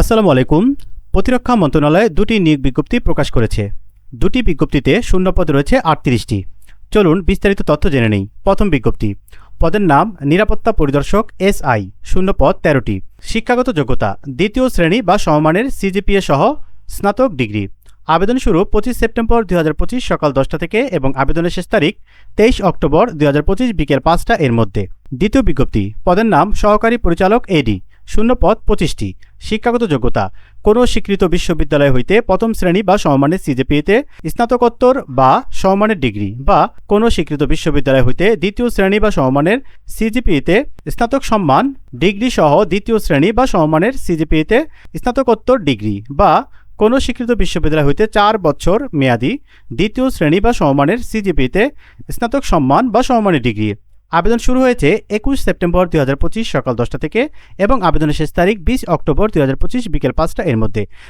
আসসালামু আলাইকুম। প্রতিরক্ষা মন্ত্রণালয় দুটি নিয়োগ বিজ্ঞপ্তি প্রকাশ করেছে। দুটি বিজ্ঞপ্তিতে শূন্যপদ রয়েছে আটত্রিশটি। চলুন বিস্তারিত তথ্য জেনে নেই। প্রথম বিজ্ঞপ্তি। পদের নাম নিরাপত্তা পরিদর্শক এস আই শূন্যপদ তেরোটি। শিক্ষাগত যোগ্যতা, দ্বিতীয় শ্রেণি বা সমমানের সিজিপিএ সহ স্নাতক ডিগ্রি। আবেদন শুরু পঁচিশ সেপ্টেম্বর দুই হাজার পঁচিশ সকাল দশটা থেকে এবং আবেদনের শেষ তারিখ তেইশ অক্টোবর দুই হাজার পঁচিশ বিকেল পাঁচটা এর মধ্যে। দ্বিতীয় বিজ্ঞপ্তি। পদের নাম সহকারী পরিচালক এডি শূন্য পদ পঁচিশটি। শিক্ষাগত যোগ্যতা। কোনো স্বীকৃত বিশ্ববিদ্যালয় হইতে প্রথম শ্রেণি বা সমমানের সিজেপিএতে স্নাতকোত্তর বা সমমানের ডিগ্রি বা কোনো স্বীকৃত বিশ্ববিদ্যালয় হইতে দ্বিতীয় শ্রেণি বা সমমানের সিজিপিএতে স্নাতক সম্মান, ডিগ্রি সহ দ্বিতীয় শ্রেণি বা সমমানের সিজিপিএতে স্নাতকোত্তর ডিগ্রি বা কোনো স্বীকৃত বিশ্ববিদ্যালয় হইতে চার বছর মেয়াদি দ্বিতীয় শ্রেণি বা সমমানের সিজিপিতে স্নাতক সম্মান বা সমমানের ডিগ্রি। আবেদন শুরু হয়েছে একুশ সেপ্টেম্বর দুই হাজার পঁচিশ সকাল দশটা থেকে এবং আবেদনের শেষ তারিখ বিশ অক্টোবর দুই পঁচিশ বিকেল পাঁচটা এর মধ্যে।